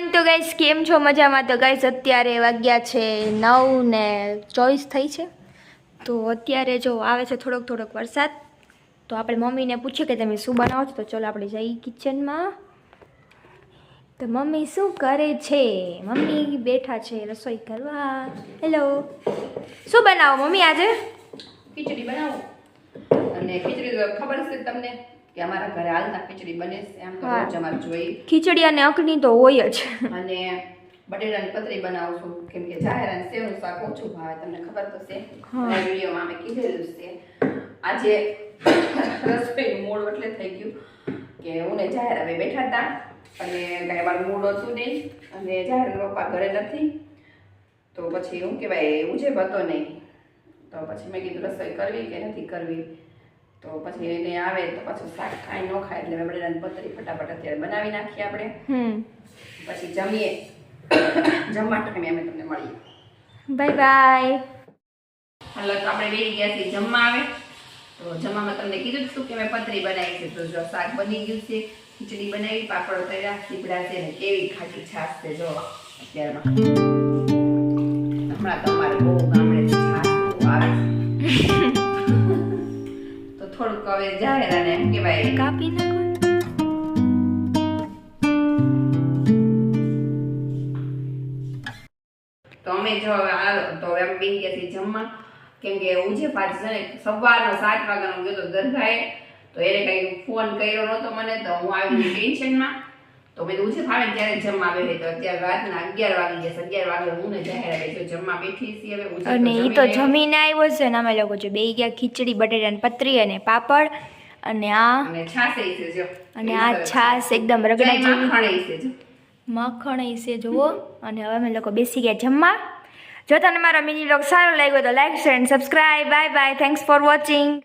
Everyone તો guys કેમ છો? મજામાં? તો ગાઈસ અત્યારે વાગ્યા છે નવ ને ચોવીસ થઈ છે. તો અત્યારે જો આવે છે થોડોક થોડોક વરસાદ. તો આપણે મમ્મીને પૂછીએ કે તમે શું બનાવો છો? તો ચલો આપણે જઈએ કિચનમાં તો મમ્મી શું કરે છે? મમ્મી બેઠા છે રસોઈ કરવા. હેલો શું બનાવો મમ્મી આજે? ખીચડી બનાવો. અને ખીચડી ખબર છે તમને. કે અમારા ઘરે હાલના ખીચડી બને છે આમ તો. રોજ અમારે જોઈ. ખીચડી અને અકની તો હોય જ. અને બટેટાની પતરી બનાવું છું. કેમ કે જાહેર અને સેવનું શાક ઓછું ભાવે તમને ખબર તો છે. વિડીયોમાં અમે કીધેલું છે. આજે રસોઈનું મૂળ એટલે થઈ ગયું કે હું ને જાહેર હવે બેઠા હતા અને કાંઈ મારું મૂળ હતું નહીં. અને જાહેર પપ્પા ઘરે નથી. તો પછી હું કહેવાય ઉજેબ હતો નહીં. તો પછી મેં કીધું રસોઈ કરવી કે નથી કરવી? તો પછી એને આવે તો પાછું શાક ખાઈ ન ખાય એટલે મેં બટેટાની પતરી ફટાફટ અત્યારે બનાવી નાખીએ આપણે. પછી જમીએ. જમવા ટાઈમે અમે તમને મળીએ. બાય બાય હાલો તો આપણે બેસી ગયા છીએ જમવા આવે તો જમવામાં તમને કીધું શું કે મેં પતરી બનાવી છે. તો જો શાક બની ગયું છે ખીચડી બનાવી પાપડો તૈયાર સીપડા છે ને કેવી ખાટી છાશ છે જો અત્યારમાં. હવે જાહેર અને એમ કહેવાય. કાપી નાખો. તો અમે જો હવે તો અમે બેસી ગયા જમવા. કેમ કે ઉજે પાછ છે ને સવારનો સાત વાગ્યાનો ગયો તો દરગાહે તો એને કઈ ફોન કર્યો નહોતો મને તો હું આવી ટેન્શનમાં. તો મેં ઉજે ફાવે ને ત્યારે જમવા બેઠી તો અત્યારે રાતના અગિયાર વાગી જશે અગિયાર વાગે હું ને જાહેર બેઠો જમવા બેઠી છીએ હવે અને એ તો જમીને- આવ્યો છે ને અમે લોકો જો બે ગયા ખીચડી બટેટાની પતરી અને પાપડ અને આ અને છાશ છે જો. અને આ છાશ એકદમ રગડા જેવી. છે જો. માખણ છે જુઓ. અને હવે અમે લોકો બેસી ગયા જમવા. જો તમને મારા મિની વ્લોગ સારો લાગ્યો તો like share and subscribe bye bye thanks for watching